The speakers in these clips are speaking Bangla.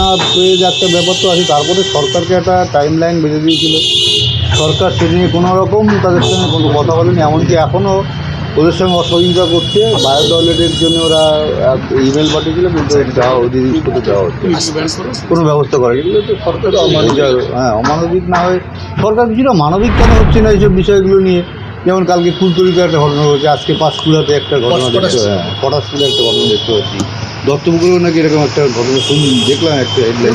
না পেয়ে একটা ব্যাপার তো আছে। তারপরে সরকারকে একটা টাইম লাইন বেঁধে দিয়েছিল। সরকার সে নিয়ে কোনো রকম তাদের সঙ্গে কোনো কথা বলেনি। এমনকি এখনও ওদের সঙ্গে অসহযোগিতা করছে। বায়োটয়লেটের জন্য ওরা ইমেল পাঠিয়েছিল কিন্তু যাওয়া ওদের ইস্যুতে যাওয়া হচ্ছে। কোনো ব্যবস্থা করে এগুলো তো সরকার অমানবিক। হ্যাঁ অমানবিক না হয়ে সরকার কিছুটা মানবিক কেন হচ্ছে না এইসব বিষয়গুলো নিয়ে। যেমন কালকে ফুলতলিতে একটা ঘটনা হয়েছে আজকে পাঁশকুড়াতে একটা ঘটনা দেখতে হ্যাঁ পটাশপুরে একটা ঘটনা দেখতে পাচ্ছি। দত্তপুকুরেও নাকি এরকম একটা ঘটনা শুনি দেখলাম একটা হেডলাইন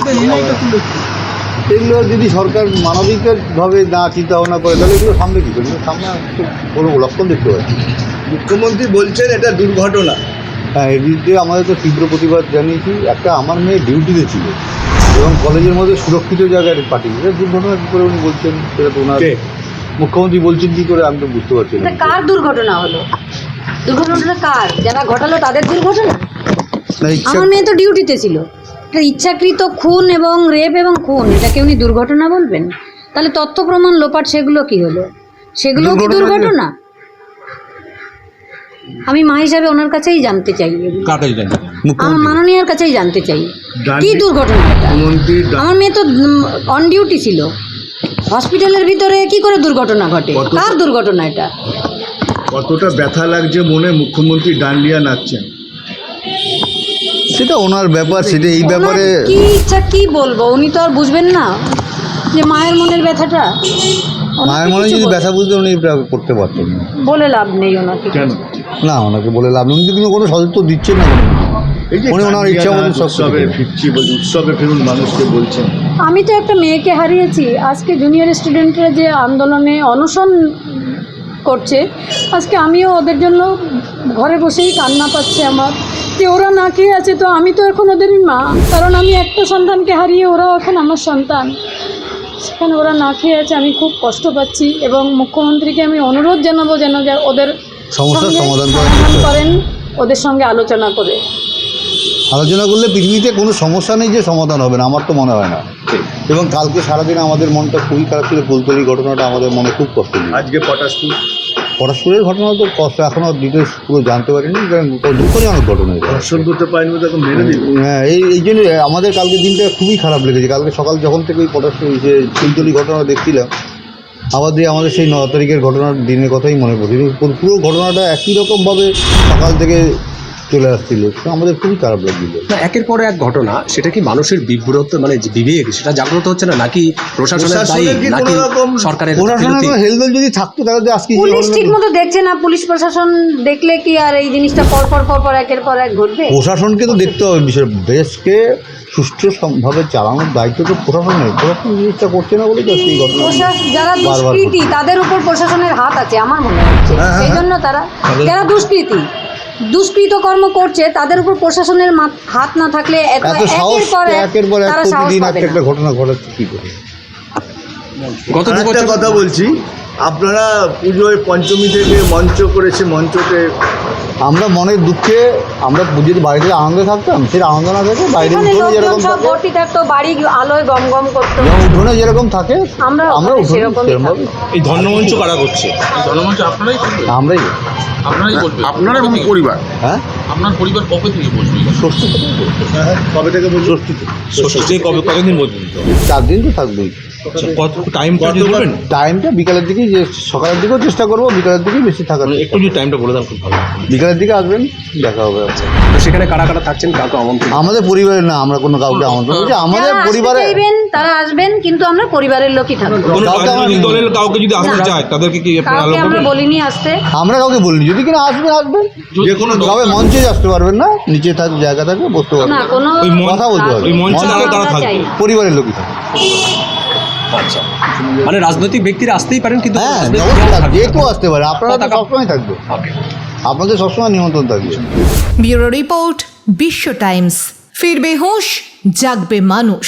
এগুলো যদি সরকার মানবিকভাবে না চিন্তা ভাবনা করে তাহলে এগুলো সামনে কী করবে? সামনে কোনো লক্ষণ দেখতে পাচ্ছি মুখ্যমন্ত্রী বলছেন এটা দুর্ঘটনা। হ্যাঁ এর বিরুদ্ধে আমাদের তো তীব্র প্রতিবাদ জানিয়েছি। একটা আমার মেয়ে ডিউটিতে ছিল এবং কলেজের মধ্যে সুরক্ষিত জায়গায় পাঠিয়েছে এটা দুর্ঘটনা কী করে উনি বলছেন? সেটা তো ওনার মুখ্যমন্ত্রী বলছেন কী করে? আমি তো বুঝতে পারছি না। কার দুর্ঘটনা হলো? দুর্ঘটনাটা কার? যারা ঘটালো তাদের দুর্ঘটনা? ইচ্ছা আমার মেয়ে তো ডিউটিতে ছিল। এটা ইচ্ছাকৃত খুন এবং রেপ এবং খুন এটাকে উনি দুর্ঘটনা বলবেন? তাহলে তথ্য প্রমাণ লোপাট সেগুলো কি হলো? সেগুলো কি দুর্ঘটনা আমি মা হিসাবে ওনার কাছেই জানতে চাই। জানি আমার মাননীয়ার কাছেই জানতে চাই। কি দুর্ঘটনা? এটা আমার মেয়ে তো অন ডিউটি ছিল। হসপিটালের ভিতরে কি করে দুর্ঘটনা ঘটে? কত- কার দুর্ঘটনা এটা? কতটা ব্যথা লাগছে মনে মুখ্যমন্ত্রী ডান্ডিয়া নাচছেন। সেটা ওনার ব্যাপার সেটা এই ব্যাপারে কি ইচ্ছা কি বলব? উনি তো আর বুঝবেন না যে মায়ের মনের ব্যথাটা। মায়ের মনে যদি ব্যথা বুঝতে উনি এটা করতে পারতেন না। বলে লাভ নেই ওনাকে না ওনাকে বলে লাভ নেই। উনি কিন্তু কোনো সদস্য দিচ্ছেন না উনি ওনার ইচ্ছা মতো নাচ, উৎসবে ফিরছি বলে উৎসবে ফিরুন মানুষকে বলছেন। আমি তো একটা মেয়েকে হারিয়েছি। আজকে জুনিয়র স্টুডেন্টরা যে আন্দোলনে অনশন করছে। আজকে আমিও ওদের জন্য ঘরে বসেই কান্না পাচ্ছে আমার। যে ওরা না খেয়ে আছে তো আমি তো এখন ওদেরই মা। কারণ আমি একটা সন্তানকে হারিয়ে ওরাও এখন আমার সন্তান। সেখানে ওরা না খেয়ে আছে আমি খুব কষ্ট পাচ্ছি এবং মুখ্যমন্ত্রীকে আমি অনুরোধ জানাব যেন যে ওদের সমস্যার সমাধান করেন ওদের সঙ্গে আলোচনা করে। আলোচনা করলে পৃথিবীতে কোনো সমস্যা নেই যে সমাধান হবে না আমার তো মনে হয় না। এবং কালকে সারাদিন আমাদের মনটা খুবই খারাপ ছিল। ফুলতলি ঘটনাটা আমাদের মনে খুব কষ্ট দিল। আজকে পটাশপুর পরস্পরের ঘটনা তো কষ্ট এখনও ডিটেলস পুরো জানতে পারিনি কারণ দুঃখজনক ঘটনা এটা। ধর্ষণ করতে পারেনি তাকে মেরে দিল হ্যাঁ এই এই জন্য আমাদের কালকে দিনটা খুবই খারাপ লেগেছে। কালকে সকাল যখন থেকে ওই পটাশ যে ফুলতলি ঘটনা দেখছিলাম আবার দিয়ে আমাদের সেই ন তারিখের ঘটনার দিনের কথাই মনে পড়ছে পুরো ঘটনাটা একই রকমভাবে সকাল থেকে চলে আসছিল। তো আমাদের খুবই খারাপ লাগছিল। না একের পর এক ঘটনা সেটা কি মানুষের বিব্রত মানে যে বিবেক সেটা জাগ্রত হচ্ছে না নাকি প্রশাসনের দায়ী নাকি সরকারের প্রশাসনের হেলদোল যদি থাকতো তাহলে তো আজকে পুলিশ ঘটনা- ঠিক মতো দেখছে না পুলিশ প্রশাসন দেখলে কি আর এই জিনিসটা পর পর পর পর একের পর এক ঘটবে? প্রশাসনকে তো দেখতে হবে বিষয় দেশকে সুষ্ঠুভাবে চালানোর দায়িত্ব তো প্রশাসনের। প্রশাসন জিনিসটা করছে না বলে তো এই ঘটনা যারা দুষ্কৃতী তাদের উপর প্রশাসনের হাত আছে আমার মনে হচ্ছে হ্যাঁ, হ্যাঁ, সেই জন্য তারা যারা দুষ্কৃতী দুষ্কৃত কর্ম করছে তাদের উপর প্রশাসনের মা- হাত না থাকলে একের পর এক তারা সাহস পাবে একটা ঘটনা ঘটাচ্ছে কি করে? গত কথা বলছি আপনারা পুজোয় পঞ্চমী থেকে মঞ্চ করেছে মঞ্চতে আমরা মনের দুঃখে আমরা যদি বাড়িতে আনন্দে থাকতাম সেটা আনন্দ না থাকে বাইরে উঠোনে যেরকম সব ভর্তি থাকতো বাড়ি আলোয় গম গম করতো। উঠোনে যেরকম থাকে আমরা আমরা সেরকমভাবে এই ধর্মমঞ্চ কারা করছে? আপনারাই আমরাই। আপনারাই আপনারা এবং পরিবার? হ্যাঁ? আপনার পরিবার কবে থেকে বসবে? ষষ্ঠী থেকে কবে থেকে বলছি ষষ্ঠী থেকে কবে কতদিন পর্যন্ত চার দিন তো থাকবেই। কত টাইমটা যদি টাইমটা বিকালের দিকেই যে সকালের দিকেও চেষ্টা করব বিকালের দিকেই বেশি থাকার মানে একটু যদি টাইমটা বলে দেন খুব ভালো বিকালের দিকে আসবেন দেখা হবে। তো সেখানে কারা কারা থাকছেন কাউকে আমন্ত্রণ? আমাদের পরিবারের না আমরা কোনো কাউকে আমন্ত্রণ করছি। আমাদের পরিবারে তারা আসবেন কিন্তু আমরা পরিবারের লোকই থাকব। দলের কাউকে যদি আসতে চায় তাদেরকে কি আমরা বলিনি আসতে। আমরা কাউকে বলিনি। যদি কিনা আসবেন আসবেন। যে কোনো তবে মঞ্চে আসতে পারবেন না নিচে থাক জায়গা থাকবে বসতে পারবেন ওই কথা বলতে হবে ওই মঞ্চে মঞ্চে দাঁড়া তারা থাকবে। পরিবারের লোকই থাকবে। আচ্ছা। মানে রাজনৈতিক ব্যক্তিরা আসতেই পারেন কিন্তু হ্যাঁ থাকবে। থাকবে যে কেউ আসতে পারে আপনারা তো সবসময় থাকবে। আপনাদের সবসময় নিমন্ত্রণ থাকবে। Bureau report Bishwa Times. ফিরবে হুঁশ জাগবে মানুষ।